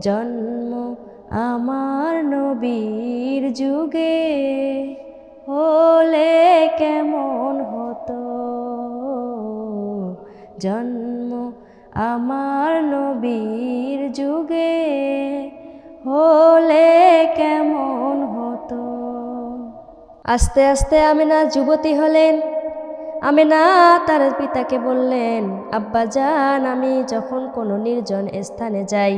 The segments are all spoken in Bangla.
জন্ম আমার নবীর যুগে হলে কেমন হতো? জন্ম আমার নবীর যুগে হলে কেমন হতো? আস্তে আস্তে আমিনা যুবতী হলেন। আমিনা তার পিতাকে বললেন, আব্বা যান আমি যখন কোনো নির্জন স্থানে যাই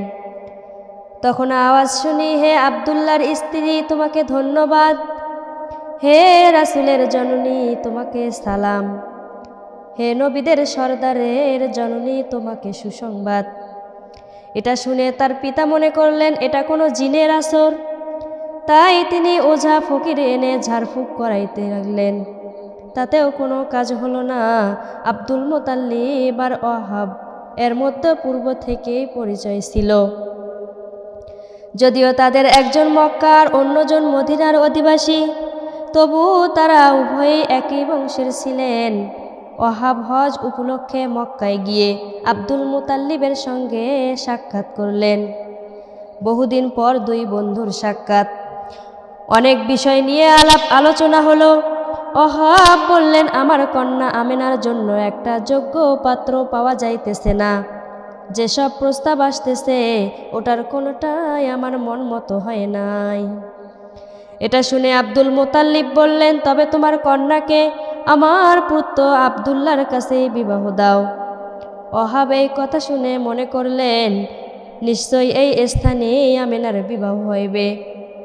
তখন আওয়াজ শুনি, হে আবদুল্লার স্ত্রী, তোমাকে ধন্যবাদ। হে রাসুলের জননী, তোমাকে সালাম। হে নবীদের সর্দারের জননী, তোমাকে সুসংবাদ। এটা শুনে তার পিতা মনে করলেন, এটা কোনো জিনের আসর। তাই তিনি ওঝা ফকির এনে ঝাড়ফুঁক করাইতে লাগলেন। তাতেও কোনো কাজ হলো না। আব্দুল মোতাল্লিব আর অহাব এর মধ্যে পূর্ব থেকেই পরিচয় ছিল। যদিও তাদের একজন মক্কার, অন্যজন মদিনার অধিবাসী, তবু তারা উভয়ই একই বংশের ছিলেন। অহাব হজ উপলক্ষে মক্কায় গিয়ে আব্দুল মুতাল্লিবের সঙ্গে সাক্ষাৎ করলেন। বহুদিন পর দুই বন্ধুর সাক্ষাৎ। অনেক বিষয় নিয়ে আলাপ আলোচনা হলো। অহাব বললেন, আমার কন্যা আমেনার জন্য একটা যোগ্য পাত্র পাওয়া যাইতেছে না। যেসব প্রস্তাব আসতেছে, ওটার কোনোটাই আমার মন মতো হয় নাই। এটা শুনে আব্দুল মোতাল্লিব বললেন, তবে তোমার কন্যাকে আমার পুত্র আবদুল্লার কাছে বিবাহ দাও। অহাব এই কথা শুনে মনে করলেন নিশ্চয়ই এই স্থানেই আমেনার বিবাহ হইবে।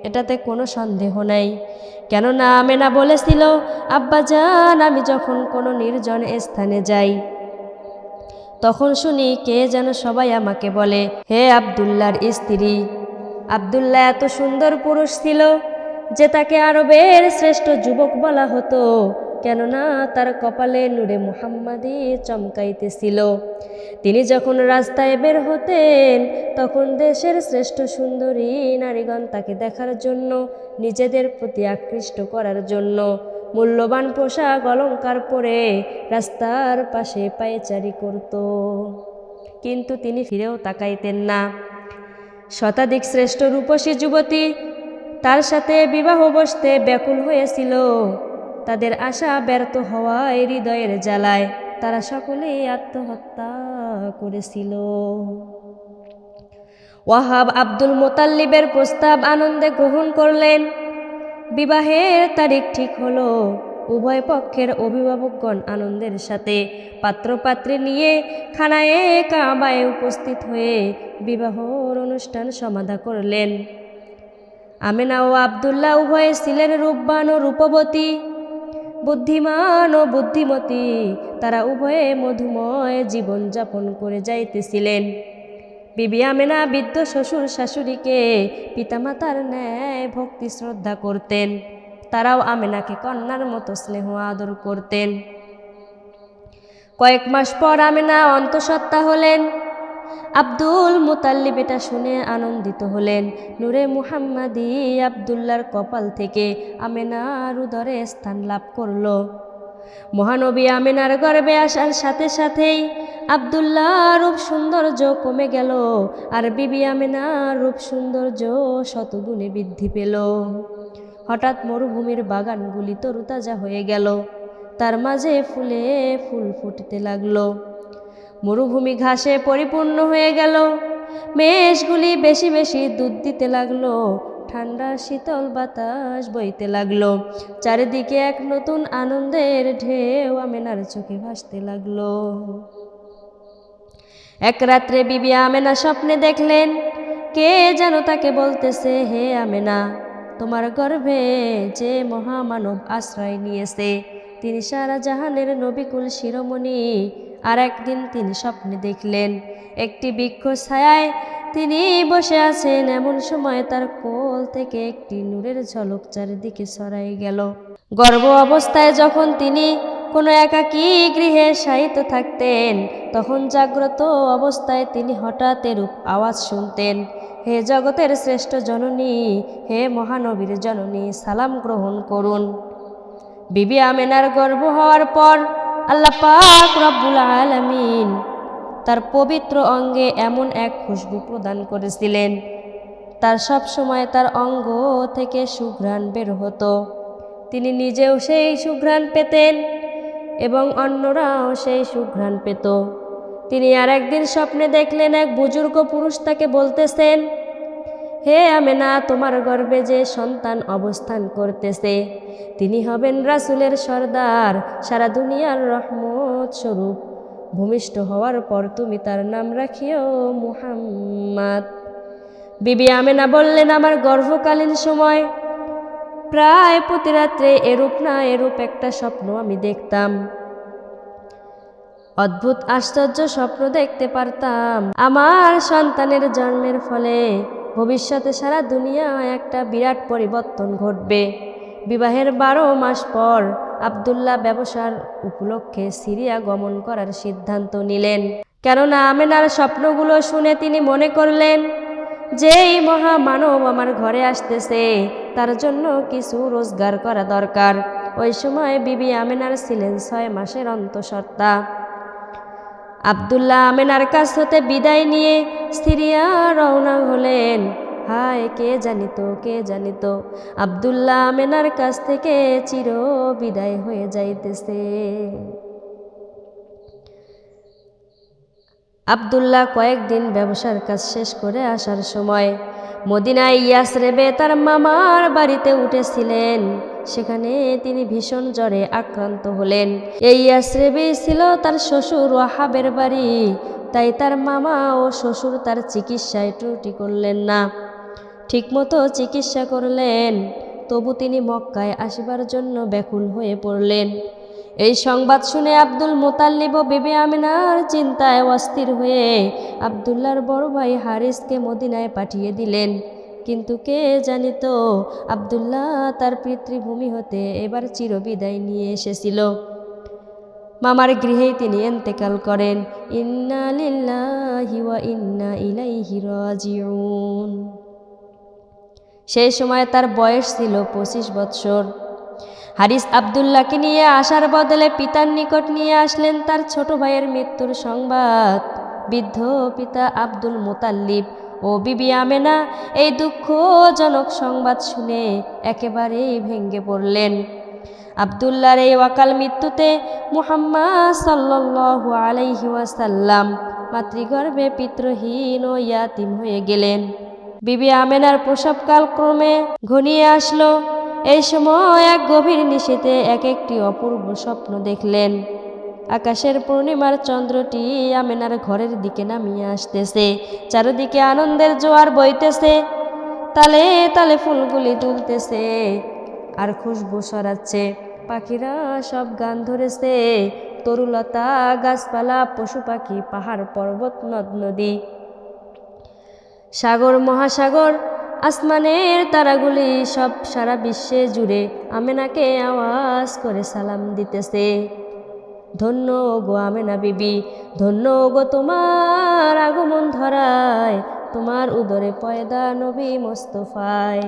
এটাতে কোনো সন্দেহ নাই। কেননা আমেনা বলেছিল, আব্বা যান, আমি যখন কোনো নির্জন স্থানে যাই তখন শুনি কে যেন সবাই আমাকে বলে, হে আবদুল্লার স্ত্রী, আবদুল্লাহ এত সুন্দর পুরুষ ছিল যে তাকে আরবের শ্রেষ্ঠ যুবক বলা হতো। কেননা তার কপালে নূরে মুহাম্মাদি চমকাইতেছিল। তিনি যখন রাস্তায় বের হতেন, তখন দেশের শ্রেষ্ঠ সুন্দরী নারীগণ তাকে দেখার জন্য, নিজেদের প্রতি আকৃষ্ট করার জন্য। মূল্যবান পোশাক অলঙ্কার পরে রাস্তার পাশে পায়চারি করত। কিন্তু তিনি ফিরেও তাকাইতেন না। শতাধিক শ্রেষ্ঠ রূপসী যুবতী তার সাথে বিবাহ বসতে ব্যাকুল হয়েছিল। তাদের আশা ব্যর্থ হওয়ায় হৃদয়ের জ্বালায় তারা সকলেই আত্মহত্যা করেছিল। ওয়াহাব আব্দুল মোতাল্লিবের প্রস্তাব আনন্দে গ্রহণ করলেন। বিবাহের তারিখ ঠিক হলো। উভয় পক্ষের অভিভাবকগণ আনন্দের সাথে পাত্রপাত্রী নিয়ে খানায়ে কাবায় উপস্থিত হয়ে বিবাহর অনুষ্ঠান সমাধা করলেন। আমেনা ও আবদুল্লাহ উভয়ে ছিলেন রূপবান ও রূপবতী। বুদ্ধিমান ও বুদ্ধিমতী, তারা উভয়ে মধুময় জীবন যাপন করে যাইতেছিলেন। বিবি আমেনা বৃদ্ধ শ্বশুর শাশুড়িকে পিতামাতার ন্যায় ভক্তি শ্রদ্ধা করতেন। তারাও আমেনাকে কন্যার মতো স্নেহ আদর করতেন। কয়েক মাস পর আমেনা অন্তঃসত্ত্বা হলেন। আব্দুল মুতাল্লিব এটা শুনে আনন্দিত হলেন। নূরে মুহাম্মাদি আবদুল্লার কপাল থেকে আমেনার উদরে স্থান লাভ করল। মহানবী আমেনার গর্বে আসার সাথে সাথেই আবদুল্লাহ রূপ সৌন্দর্য কমে গেল, আর বিবি আমেনার রূপ সৌন্দর্য শতগুণে বৃদ্ধি পেল। হঠাৎ মরুভূমির বাগানগুলি তরুতাজা হয়ে গেল, তার মাঝে ফুলে ফুল ফুটতে লাগল। মরুভূমি ঘাসে পরিপূর্ণ হয়ে গেল, মেষগুলি বেশি বেশি দুধ দিতে লাগল, ঠান্ডা শীতল বাতাস বইতে লাগল। চারিদিকে এক নতুন আনন্দের ঢেউ আমেনার চোখে ভাসতে লাগল। এক রাত্রে বিবি আমেনা স্বপ্নে দেখলেন, কে যেন তাকে বলতেছে, হে আমেনা, তোমার গর্ভে যে মহামানব আশ্রয় নিয়েছে, তিনি সারা জাহানের নবিকুল শিরোমণি। আর একদিন তিনি স্বপ্নে দেখলেন, একটি বৃক্ষ ছায়ায় তিনি বসে আছেন। এমন সময় তার কোল থেকে একটি নূরের ঝলক চারিদিকে ছড়াই গেল। গর্ভ অবস্থায় যখন তিনি কোনো একাকী গৃহে শায়িত থাকতেন, তখন জাগ্রত অবস্থায় তিনি হঠাৎ এরূপ আওয়াজ শুনতেন, হে জগতের শ্রেষ্ঠ জননী, হে মহানবীর জননী, সালাম গ্রহণ করুন। বিবি আমেনার গর্ভ হওয়ার পর আল্লাহ পাক রব্বুল আলামিন তার পবিত্র অঙ্গে এমন এক খুশবু প্রদান করেছিলেন। তার সব সময় তার অঙ্গ থেকে সুঘ্রাণ বের হতো। তিনি নিজেও সেই সুঘ্রাণ পেতেন। এবং অন্যরাও সেই সুঘ্রাণ পেত। তিনি আর একদিন স্বপ্নে দেখলেন এক বুজুর্গ পুরুষ তাকে বলতেছেন, হে আমেনা, তোমার গর্ভে যে সন্তান অবস্থান করতেছে, তিনি হবেন রাসুলের সর্দার, সারা দুনিয়ার রহমত স্বরূপ। ভূমিষ্ঠ হওয়ার পর তুমি তার নাম রাখিও মুহাম্মদ। বিবি আমেনা বললেন, আমার গর্ভকালীন সময় প্রায় প্রতি রাত্রে এরূপ না এরূপ একটা স্বপ্ন আমি দেখতাম। অদ্ভুত, আশ্চর্য স্বপ্ন দেখতে পারতাম। আমার সন্তানের জন্মের ফলে ভবিষ্যতে সারা দুনিয়ায় একটা বিরাট পরিবর্তন ঘটবে। বিবাহের বারো মাস পর আবদুল্লাহ ব্যবসার উপলক্ষে সিরিয়া গমন করার সিদ্ধান্ত নিলেন। কেননা আমেনার স্বপ্নগুলো শুনে তিনি মনে করলেন যে এই মহামানব আমার ঘরে আসতেছে, তার জন্য কিছু রোজগার করা দরকার। ওই সময় বিবি আমেনার ছিলেন ছয় মাসের অন্তঃসত্ত্বা। আবদুল্লাহ আমেনার কাছ হতে বিদায় নিয়ে সিরিয়া রওনা হলেন। হায়, কে জানিত কে জানিত? আবদুল্লাহ আমেনার কাছ থেকে চির বিদায় হয়ে যাইতেছে। আবদুল্লাহ কয়েকদিন ব্যবসার কাজ শেষ করে আসার সময় মদিনায় ইয়াসরেবে তার মামার বাড়িতে উঠেছিলেন। সেখানে তিনি ভীষণ জ্বরে আক্রান্ত হলেন। এই ইয়াসরেবেই ছিল তার শ্বশুর ওয়াহাবের বাড়ি। তাই তার মামা ও শ্বশুর তার চিকিৎসায় ত্রুটি করলেন না। ঠিকমতো চিকিৎসা করলেন, তবু তিনি মক্কায় আসিবার জন্য ব্যাকুল হয়ে পড়লেন। এই সংবাদ শুনে আব্দুল মোতাল্লিব বেবি আমিনার চিন্তায় অস্থির হয়ে আবদুল্লার বড় ভাই হারিসকে মদিনায় পাঠিয়ে দিলেন। কিন্তু কে জানিত আবদুল্লাহ তার পিতৃভূমি হতে এবার চিরবিদায় নিয়ে এসেছিল। মামার গৃহেই তিনি এন্তেকাল করেন। ইন্না লিল্লাহি ওয়া ইন্না ইলাইহি রাজিউন। সেই সময় তার বয়স ছিল পঁচিশ বৎসর। হারিস আবদুল্লাহকে নিয়ে আসার বদলে পিতার নিকট নিয়ে আসলেন তার ছোট ভাইয়ের মৃত্যুর সংবাদ। বৃদ্ধ পিতা আব্দুল মোতাল্লিব ও বিবি আমেনা এই দুঃখজনক সংবাদ শুনে একেবারেই ভেঙ্গে পড়লেন। আবদুল্লার এই ওয়াকাল মৃত্যুতে মুহাম্মদ সাল্লাল্লাহু আলাইহি ওয়াসাল্লাম মাতৃগর্ভে পিত্রহীন ও ইয়াতিম হয়ে গেলেন। বিবি আমেনার প্রসবকাল ক্রমে ঘনিয়ে আসলো। এই সময় এক গভীর নিশীতে এক একটি অপূর্ব স্বপ্ন দেখলেন। আকাশের পূর্ণিমার চন্দ্রটি আমেনার ঘরের দিকে নামিয়ে আসতেছে, চারিদিকে আনন্দের জোয়ার বইতেছে, তালে তালে ফুলগুলি তুলতেছে আর খুশবু সরাচ্ছে পাখিরা সব গান ধরেছে, তরুলতা, গাছপালা, পশু পাখি, পাহাড়, পর্বত, নদ, নদী। সাগর, মহাসাগর আসমানের তারাগুলি সব সারা বিশ্বে জুড়ে আমেনাকে আওয়াজ করে সালাম দিতেছে। ধন্য গো আমেনা বিবি, ধন্য গো তোমার আগমন ধরায়, তোমার উদরে পয়দা নবী মোস্তফায়।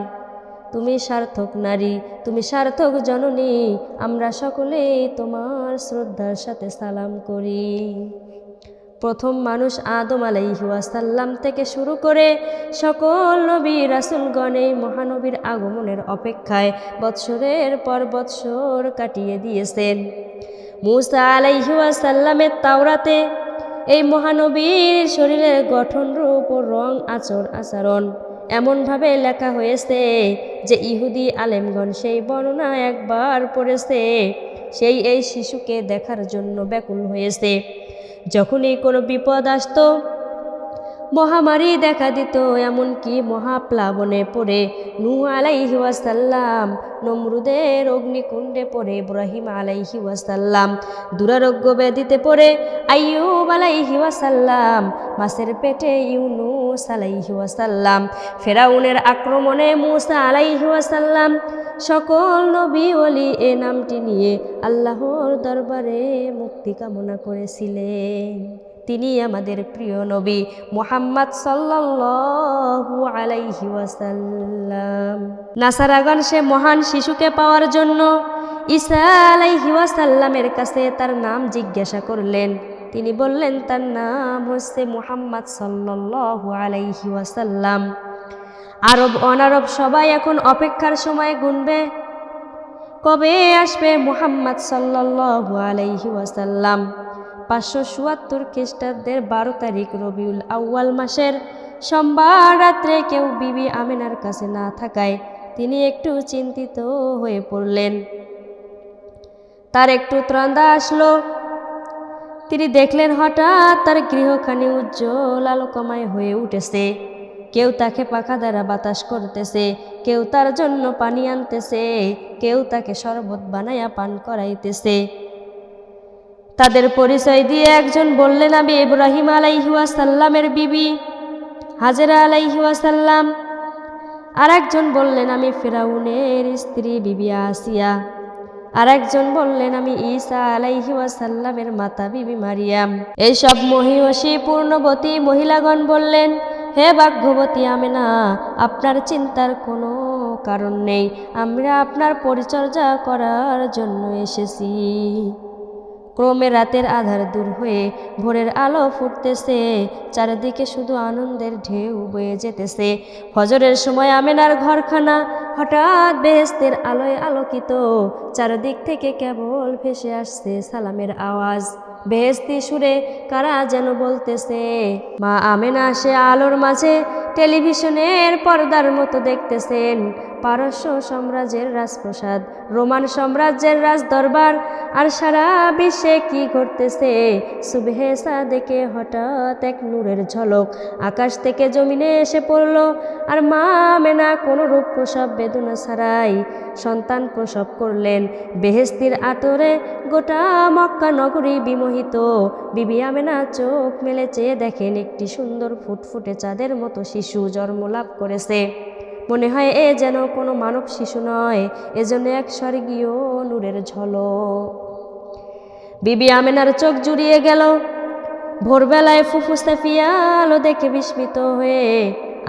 তুমি সার্থক নারী, তুমি সার্থক জননী, আমরা সকলেই তোমার শ্রদ্ধার সাথে সালাম করি। প্রথম মানুষ আদম আলাইহাসাল্লাম থেকে শুরু করে সকল নবী রাসুলগণ এই মহানবীর আগমনের অপেক্ষায় বৎসরের পর বৎসর কাটিয়ে দিয়েছেন। মুসা আলাইহাসাল্লামের তাওরাতে এই মহানবীর শরীরের গঠন রূপ ও রং আচর আচরণ এমনভাবে লেখা হয়েছে যে ইহুদি আলেমগণ সেই বর্ণনা একবার পড়েছে, সেই এই শিশুকে দেখার জন্য ব্যাকুল হয়েছে। যখনই কোনো বিপদ আসতো মহামারী দেখা দিত, এমনকি মহাপ্লাবনে পড়ে নূ আলাইহি ওয়াসাল্লাম, নমরুদের অগ্নিকুণ্ডে পড়ে ইব্রাহিম আলাইহি ওয়াসাল্লাম, দুরারোগ্য ব্যাধিতে পড়ে আইয়ুব আলাইহি ওয়াসাল্লাম, মাছের পেটে ইউনুস আলাইহি ওয়াসাল্লাম, ফেরাউনের আক্রমণে মুসা আলাইহি ওয়াসাল্লাম, সকল নবী অলি এ নামটি নিয়ে আল্লাহর দরবারে মুক্তি কামনা করেছিলেন। তিনি আমাদের প্রিয় নবী মোহাম্মদ সাল্লাল্লাহু আলাইহি নাসারাগণ সে মহান শিশুকে পাওয়ার জন্য ঈসা আলাইহি কাছে তার নাম জিজ্ঞাসা করলেন। তিনি বললেন, তার নাম হচ্ছে মুহাম্মদ সাল্লাল্লাহু আলাইহি আরব, অনারব সবাই এখন অপেক্ষার সময় গুনবে। কবে আসবে মুহাম্মদ সাল্লাল্লাহু আলাইহি পাঁচশো চুয়াত্তর খ্রিস্টাব্দের বারো তারিখ রবিউল আউয়াল মাসের সোমবার রাত্রে কেউ বিবি আমেনার কাছে না থাকায় তিনি একটু চিন্তিত হয়ে পড়লেন। তার একটু ত্রান্দা আসলো। তিনি দেখলেন হঠাৎ তার গৃহখানি উজ্জ্বল আলোকময় হয়ে উঠেছে। কেউ তাকে পাখা দ্বারা বাতাস করতেছে, কেউ তার জন্য পানি আনতেছে, কেউ তাকে শরবত বানাইয়া পান করাইতেছে। তাদের পরিচয় দিয়ে একজন বললেন, আমি ইব্রাহিম আলাইহুয়াসাল্লামের বিবি, হাজেরা আলাইহুয়াসাল্লাম আর একজন বললেন, আমি ফেরাউনের স্ত্রী বিবি আসিয়া। আর একজন বললেন, আমি ঈসা আলাইহি ওয়াসাল্লামের মাতা বিবি মারিয়াম। এইসব মহিষী পূর্ণবতী মহিলাগণ বললেন, হে ভাগ্যবতী আমেনা, আপনার চিন্তার কোনো কারণ নেই। আমরা আপনার পরিচর্যা করার জন্য এসেছি। ক্রমে রাতের আধার দূর হয়ে ভোরের আলো ফুটতেছে। চারিদিকে শুধু আনন্দের ঢেউ বয়ে যেতেছে। ফজরের সময় আমেনার ঘরখানা হঠাৎ বেহেস্তের আলোয় আলোকিত। চারিদিক থেকে কেবল ভেসে আসছে সালামের আওয়াজ। বেহেস্তি সুরে কারা যেন বলতেছে, মা আমেনা সে আলোর মাঝে টেলিভিশনের পর্দার মতো দেখতেছেন। পারস্য সাম্রাজ্যের রাজপ্রসাদ, রোমান সাম্রাজ্যের রাজদরবার। আর সারা বিশ্বে কি ঘটতেছে? সুবেহেসা দেখে হঠাৎ এক নূরের ঝলক, আকাশ থেকে জমিনে এসে পড়ল। আর মা মেনা কোনো রূপ প্রসব, বেদনা ছাড়াই সন্তান প্রসব করলেন। বেহেস্তির আতরে গোটা মক্কা নগরী বিমোহিত। বিবি আমেনা চোখ মেলে চেয়ে দেখেন একটি সুন্দর ফুটফুটে চাঁদের মতো শিশু জন্ম লাভ করেছে। মনে হয় এ যেন কোনো মানব শিশু নয় এজন্য এক স্বর্গীয় নূরের ঝলক। বিবি আমেনার চোখ জুড়িয়ে গেল। ভোরবেলায় ফুফু সাফিয়া আলো দেখে বিস্মিত হয়ে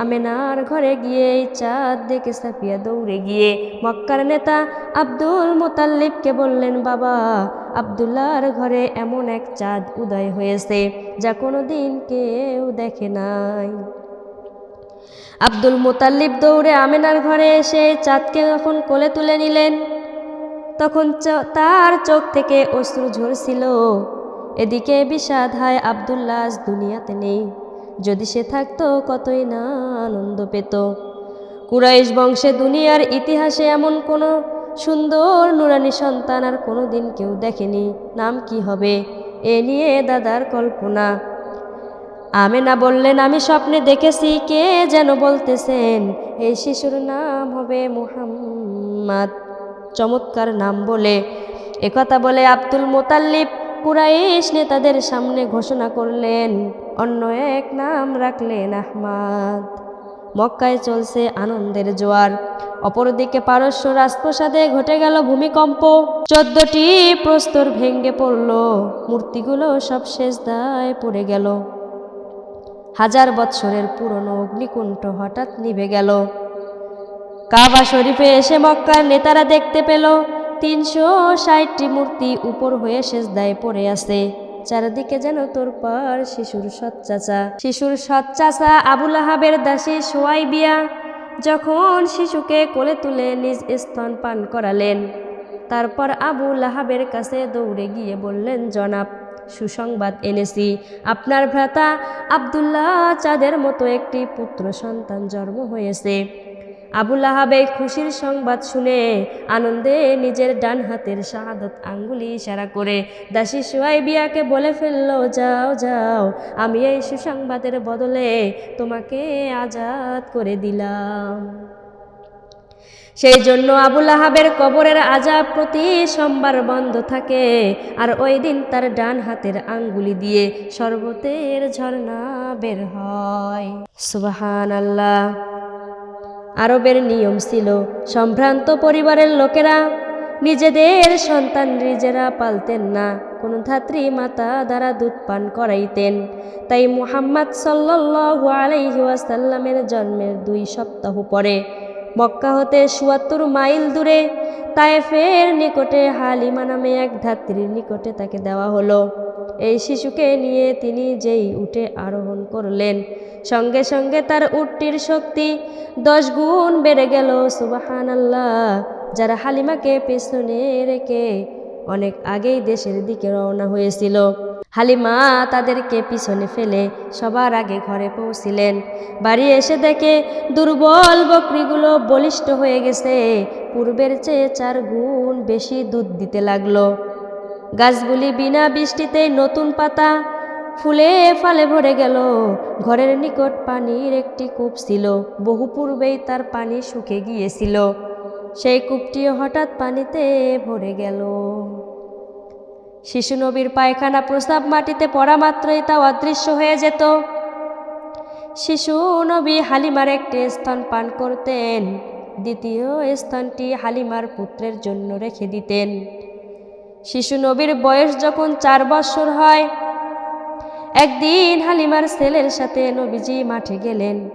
আমেনার ঘরে গিয়ে চাঁদ দেখে সাফিয়া দৌড়ে গিয়ে মক্কার নেতা আব্দুল মোতাল্লিবকে বললেন, বাবা, আবদুল্লাহর ঘরে এমন এক চাঁদ উদয় হয়েছে যা কোনো দিন কেউ দেখে নাই। আব্দুল মোতাল্লিব দৌড়ে আমেনার ঘরে এসে চাঁদকে যখন কোলে তুলে নিলেন, তখন তার চোখ থেকে অশ্রু ঝরছিল। এদিকে বিষাদ, হায় আবদুল্লাহ দুনিয়াতে নেই। যদি সে থাকতো, কতই না আনন্দ পেত। কুরাইশ বংশে দুনিয়ার ইতিহাসে এমন কোনো সুন্দর নুরানি সন্তান আর কোনো দিন কেউ দেখেনি। নাম কি হবে? এ নিয়ে দাদার কল্পনা। আমেনা বললেন, আমি স্বপ্নে দেখেছি কে যেন বলতেছেন। এই শিশুর নাম হবে মুহাম্মদ। চমৎকার নাম বলে। একথা বলে আব্দুল মোতাল্লিব। কুরাইশ নেতাদের সামনে ঘোষণা করলেন, অন্য এক নাম রাখলেন আহমাদ। মক্কায় চলছে আনন্দের জোয়ার। অপরদিকে পারস্য রাজপ্রসাদে ঘটে গেল ভূমিকম্প। চোদ্দটি প্রস্তর ভেঙ্গে পড়ল। মূর্তিগুলো সব শেষ দায় পড়ে গেল। হাজার বৎসরের পুরনো অগ্নিকুণ্ঠ হঠাৎ নিভে গেল। কাবা শরীফে এসে মক্কার নেতারা দেখতে পেল, তিনশো ষাটটি মূর্তি উপর হয়ে সেজদায় পড়ে আছে। চারিদিকে যেন তোর পার শিশুর সচ্চাচা। শিশুর সচ্চাচা আবুল আহাবের দাসী সোয়াই বিয়া যখন শিশুকে কোলে তুলে নিজ স্তন পান করালেন, তারপর আবু লাহাবের কাছে দৌড়ে গিয়ে বললেন, জনাব সুসংবাদ এনেছি। আপনার ভ্রাতা আবদুল্লাহ চাঁদের মতো একটি পুত্র সন্তান জন্ম হয়েছে। আবুল আহাব খুশির সংবাদ শুনে আনন্দে নিজের ডান হাতের শাহাদত আঙ্গুলি ইশারা করে, দাসী সোয়াইবিয়াকে বলে ফেলল, যাও যাও, আমি এই সুসংবাদের বদলে তোমাকে আজাদ করে দিলাম। সেই জন্য আবুল আহাবের কবরের আজাব প্রতি সোমবার বন্ধ থাকে। আর ওই দিন তার ডান হাতের আঙ্গুলি দিয়ে শরবতের ঝর্ণা বের হয়। সুবাহান আল্লাহ আরবের নিয়ম ছিল সম্ভ্রান্ত পরিবারের লোকেরা, নিজেদের সন্তান নিজেরা পালতেন না, কোনো ধাত্রী মাতা দ্বারা দুধ পান করাইতেন। তাই মুহাম্মদ সাল্লাল্লাহু আলাইহি জন্মের দুই সপ্তাহ পরে মক্কা হতে চুয়াত্তর মাইল দূরে তায়েফের নিকটে হালিমা নামে এক ধাত্রীর নিকটে তাকে দেওয়া হলো। এই শিশুকে নিয়ে তিনি যেই উঠে আরোহণ করলেন, সঙ্গে সঙ্গে তার উটটির শক্তি দশ গুণ বেড়ে গেল। সুবাহান আল্লাহ যারা হালিমাকে পেছনে রেখে অনেক আগেই দেশের দিকে রওনা হয়েছিল। হালিমা তাদেরকে পিছনে ফেলে সবার আগে ঘরে পৌঁছিলেন। বাড়ি এসে দেখে দুর্বল বকরিগুলো বলিষ্ঠ হয়ে গেছে। পূর্বের চেয়ে চার গুণ বেশি দুধ দিতে লাগল। গাছগুলি বিনা বৃষ্টিতে নতুন পাতা ফুলে ফালে ভরে গেল। ঘরের নিকট পানির একটি কূপ ছিল। বহু পূর্বেই তার পানি শুকে গিয়েছিল। সেই কূপটিও হঠাৎ পানিতে ভরে গেল। শিশু নবীর পায়খানা প্রস্তাব মাটিতে পড়া মাত্রই তা অদৃশ্য হয়ে যেত। শিশু নবী হালিমার একটি স্থান পান করতেন। দ্বিতীয় স্থানটি হালিমার পুত্রের জন্য রেখে দিতেন। শিশু নবীর বয়স যখন চার বৎসর হয়, একদিন হালিমার ছেলের সাথে নবীজি মাঠে গেলেন।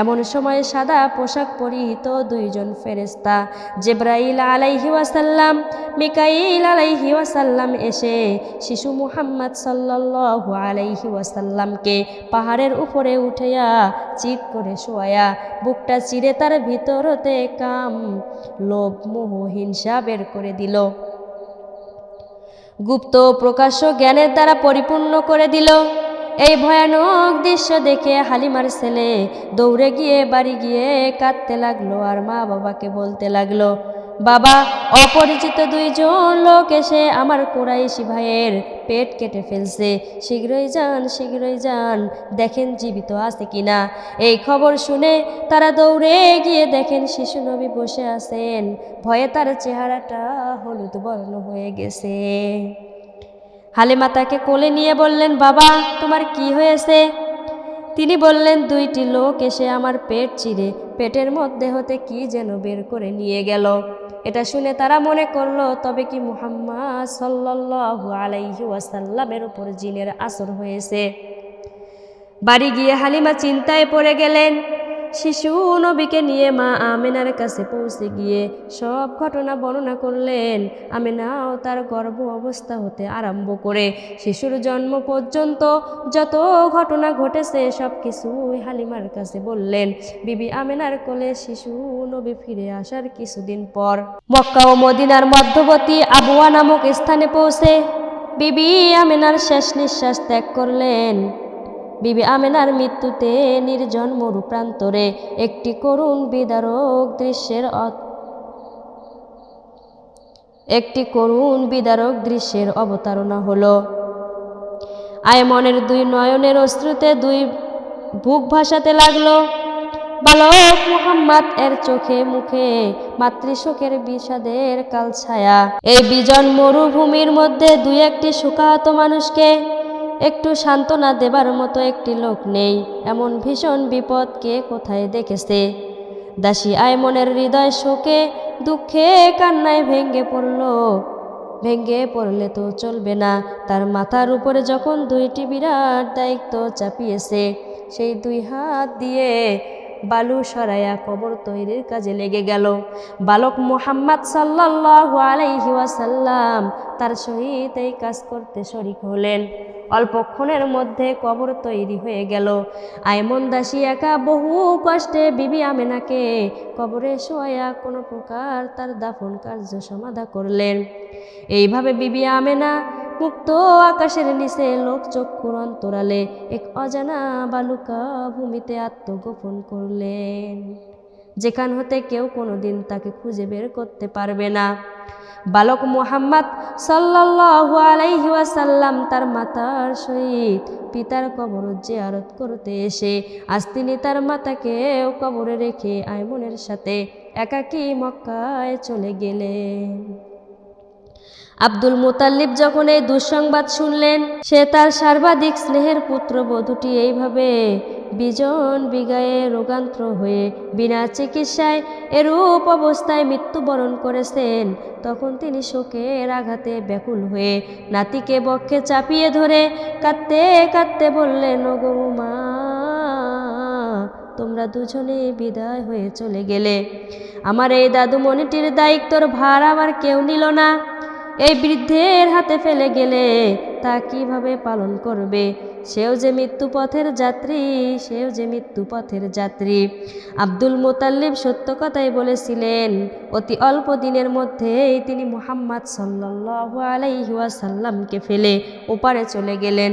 এমন সময় সাদা পোশাক পরিহিত দুইজন ফেরেস্তা জেব্রাইল আলাইহি ওয়াসাল্লাম, মিকাইল আলাইহি ওয়াসাল্লাম এসে শিশু মুহাম্মদ সাল্লাল্লাহু আলাইহি ওয়াসাল্লামকে পাহাড়ের উপরে উঠেয়া চিত করে শোয়ায়া বুকটা চিরে তার ভিতর হতে কাম লোভ মোহ হিংসা বের করে দিল। গুপ্ত প্রকাশ্য জ্ঞানের দ্বারা পরিপূর্ণ করে দিল। এই ভয়ানক দৃশ্য দেখে হালিমার ছেলে দৌড়ে গিয়ে বাড়ি গিয়ে কাঁদতে লাগল আর মা বাবাকে বলতে লাগল, বাবা, অপরিচিত দুইজন লোক এসে আমার কোরাইশি ভাইয়ের পেট কেটে ফেলছে। শীঘ্রই যান শীঘ্রই যান। দেখেন জীবিত আছে কিনা এই খবর শুনে তারা দৌড়ে গিয়ে দেখেন শিশু নবী বসে আছেন। ভয়ে তার চেহারাটা হলুদ বর্ণ হয়ে গেছে। হালিমা তাকে কোলে নিয়ে বললেন, বাবা, তোমার কি হয়েছে? তিনি বললেন, দুইটি লোক এসে আমার পেট চিরে, পেটের মধ্যে হতে কি যেন বের করে নিয়ে গেল। এটা শুনে তারা মনে করল, তবে কি মুহাম্মদ সাল্লাল্লাহু আলাইহি ওয়াসাল্লামের উপর জিনের আসর হয়েছে? বাড়ি গিয়ে হালিমা চিন্তায় পড়ে গেলেন শিশু নবীকে নিয়ে মা আমেনার কাছে পৌঁছে গিয়ে সব ঘটনা বর্ণনা করলেন। আমেনাও তার গর্ভ অবস্থা হতে আরম্ভ করে। শিশুর জন্ম পর্যন্ত যত ঘটনা ঘটেছে, সব কিছুই হালিমার কাছে বললেন। বিবি আমেনার কোলে শিশু নবী ফিরে আসার কিছুদিন পর মক্কা ও মদিনার মধ্যবর্তী আবুয়া নামক স্থানে পৌঁছে বিবি আমেনার শেষ নিঃশ্বাস ত্যাগ করলেন। বিবি আমেনার মৃত্যুতে নির্জন মরু প্রান্তরে একটি করুণ বিদারক দৃশ্যের একটি করুণ বিদারক দৃশ্যের অবতারণা হলো। আয়মনের দুই নয়নের অশ্রুতে দুই বুক ভাসাতে লাগল। বালক মুহাম্মদ এর চোখে মুখে মাতৃশোকের বিষাদের কাল ছায়া। এই বিজন মরুভূমির মধ্যে দুই একটি শুকাহত মানুষকে একটু সান্ত্বনা দেবার মতো একটি লোক নেই, এমন ভীষণ বিপদ কে কোথায় দেখেছে? দাসী আয় মনের হৃদয় শোকে, দুঃখে কান্নায় ভেঙ্গে পড়ল। ভেঙ্গে পড়লে তো চলবে না, তার মাথার উপরে যখন দুইটি বিরাট দায়িত্ব চাপিয়েছে, সেই দুই হাত দিয়ে বালু সরাইয়া কবর তৈরির কাজে লেগে গেল। বালক মোহাম্মদ সাল্লাল্লাহু আলাইহি ওয়াসাল্লাম তার সহিত এই কাজ করতে শরিক হলেন। অল্পক্ষণের মধ্যে কবর তৈরি হয়ে গেল। আইমন দাসী একা বহু কষ্টে বিবি আমেনাকে কবরে শোয়া কোনো প্রকার তার দাফন কার্য সমাধা করলেন। এইভাবে বিবি আমেনা মুক্ত আকাশের নিচে লোক চক্ষুর অন্তরালে এক অজানা বালুকা ভূমিতে আত্মগোপন করলেন। যেখান হতে কেউ কোনো দিন তাকে খুঁজে বের করতে পারবে না। বালক মুহাম্মদ সাল্লাল্লাহু আলাইহি ওয়াসাল্লাম তার মাতার সহিত পিতার কবর জিয়ারত করতে এসে, আজ তিনি তার মাতাকেও কবরে রেখে আইমনের সাথে একাকী মক্কায় চলে গেলেন। আব্দুল মুতাল্লিব যখন এই দুঃসংবাদ শুনলেন, সে তার সর্বাধিক স্নেহের পুত্রবধূটি এইভাবে বিজন বিগায়ে রোগান্ত্র হয়ে বিনা চিকিৎসায় এরূপ অবস্থায় মৃত্যুবরণ করেছেন, তখন তিনি শোকের আঘাতে ব্যাকুল হয়ে নাতিকে বক্ষে চাপিয়ে ধরে কাঁদতে কাঁদতে বললেন, ওগো মা তোমরা দুজনে বিদায় হয়ে চলে গেলে। আমার এই দাদুমণিটির দায়িত্বর ভার আমার কেউ নিল না। এই বৃদ্ধের হাতে ফেলে গেলে তা কীভাবে পালন করবে? সেও যে মৃত্যুপথের যাত্রী, সেও যে মৃত্যুপথের যাত্রী। আব্দুল মোতাল্লিব সত্য কথাই বলেছিলেন, অতি অল্প দিনের মধ্যেই তিনি মুহাম্মদ সাল্লাল্লাহু আলাইহি ওয়াসাল্লামকে ফেলে ওপারে চলে গেলেন।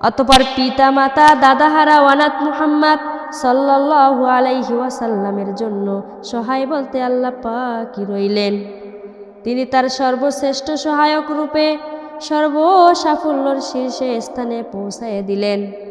অতপর পিতা মাতা দাদাহারা ওয়ানাত মুহাম্মদ সাল্লাল্লাহু আলাইহি ওয়াসাল্লামের জন্য সহায় বলতে আল্লাহ পাকি রইলেন। তিনি তার সর্বশ্রেষ্ঠ সহায়ক রূপে সর্বসাফল্যর শীর্ষে স্থানে পৌঁছায় দিলেন।